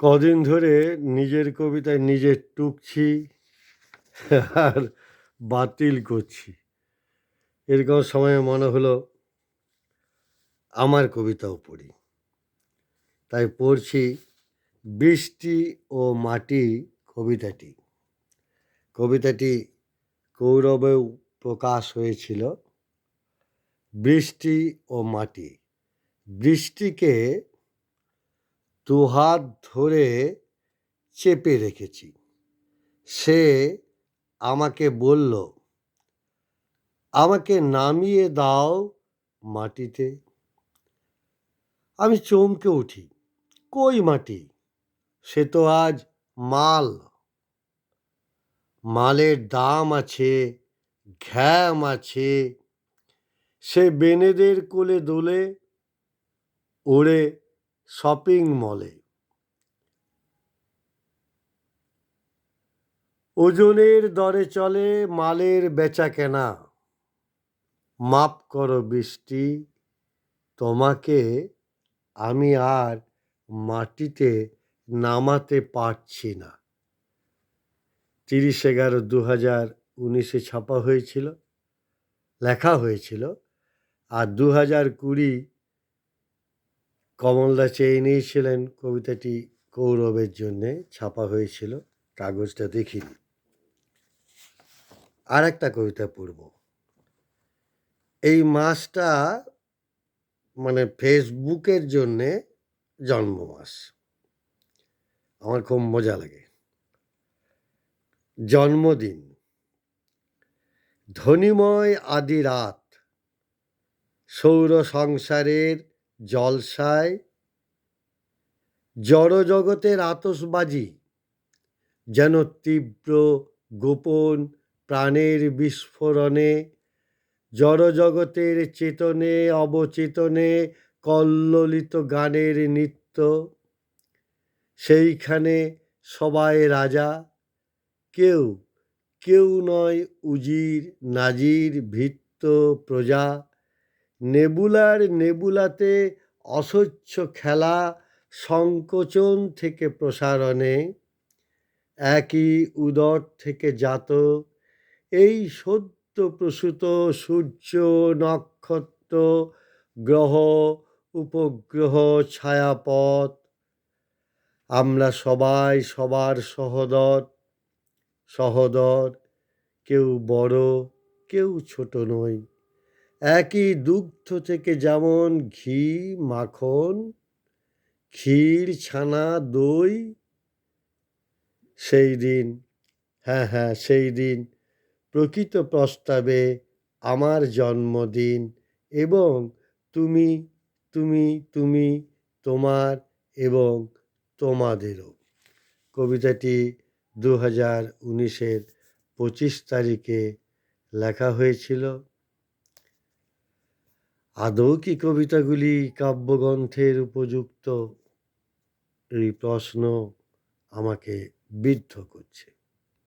কদিন ধরে নিজের কবিতায় নিজে টুকছি আর বাতিল করছি। এরকম সময় মনে হলো, আমার কবিতাও পড়ি। তাই পড়ছি বৃষ্টি ও মাটি কবিতাটি। কবিতাটি কৌরবেও প্রকাশ হয়েছিল। বৃষ্টি ও মাটি, বৃষ্টিকে দুহাত ধরে চেপে রেখেছি। সে আমাকে বলল, আমাকে নামিয়ে দাও মাটিতে। আমি চমকে উঠি, কই মাটি? সে তো আজ মাল। মালের দাম আছে, ঘ্যাম আছে। সে বেনেদের কোলে দোলে, ওড়ে শপিং মলে। ওজনের দরে চলে মালের বেচা কেনা মাপ করো বৃষ্টি, তোমাকে আমি আর মাটিতে নামাতে পারছি না। তিরিশ এগারো দু হাজার উনিশে ছাপা হয়েছিল, লেখা হয়েছিল, আর দু হাজার কুড়ি কমলদা চেয়ে নিয়েছিলেন কবিতাটি কৌরবের জন্যে, ছাপা হয়েছিল, কাগজটা দেখিনি। আর একটা কবিতা পড়ব। এই মাসটা মানে ফেসবুকের জন্যে জন্ম মাস আমার খুব মজা লাগে। জন্মদিন। ধনিময় আদি রাত। সৌর সংসারের জলসায়, জড়জগতের আতসবাজি, যেন তীব্র গোপন প্রাণের বিস্ফোরণে, জড়জগতের চেতনে, অবচেতনে কল্লোলিত গানের নৃত্য, সেইখানে সবাই রাজা, কেউ কেউ নয় উজির নাজির ভিত্ত প্রজা নেবুলার নেবুলাতে অসহ্য খেলা সংকোচন থেকে প্রসারণে, একই উদর থেকে জাত, এই সদ্য প্রসূত সূর্য, নক্ষত্র, গ্রহ, উপগ্রহ, ছায়াপথ, আমরা সবাই সবার সহদর সহদর, কেউ বড়, কেউ ছোট নই। একই দুগ্ধ থেকে যেমন ঘি, মাখন, ক্ষীর, ছানা, দই, সেই দিন হ্যাঁ হ্যাঁ সেই দিন প্রকৃত প্রস্তাবে আমার জন্মদিন এবং তুমি তুমি তুমি, তোমার এবং তোমাদেরও। কবিতাটি দু হাজার উনিশের পঁচিশ তারিখে লেখা হয়েছিল। আদৌ কি কবিতাগুলি কাব্যগ্রন্থের উপযুক্ত? এই প্রশ্ন আমাকে বিদ্ধ করছে।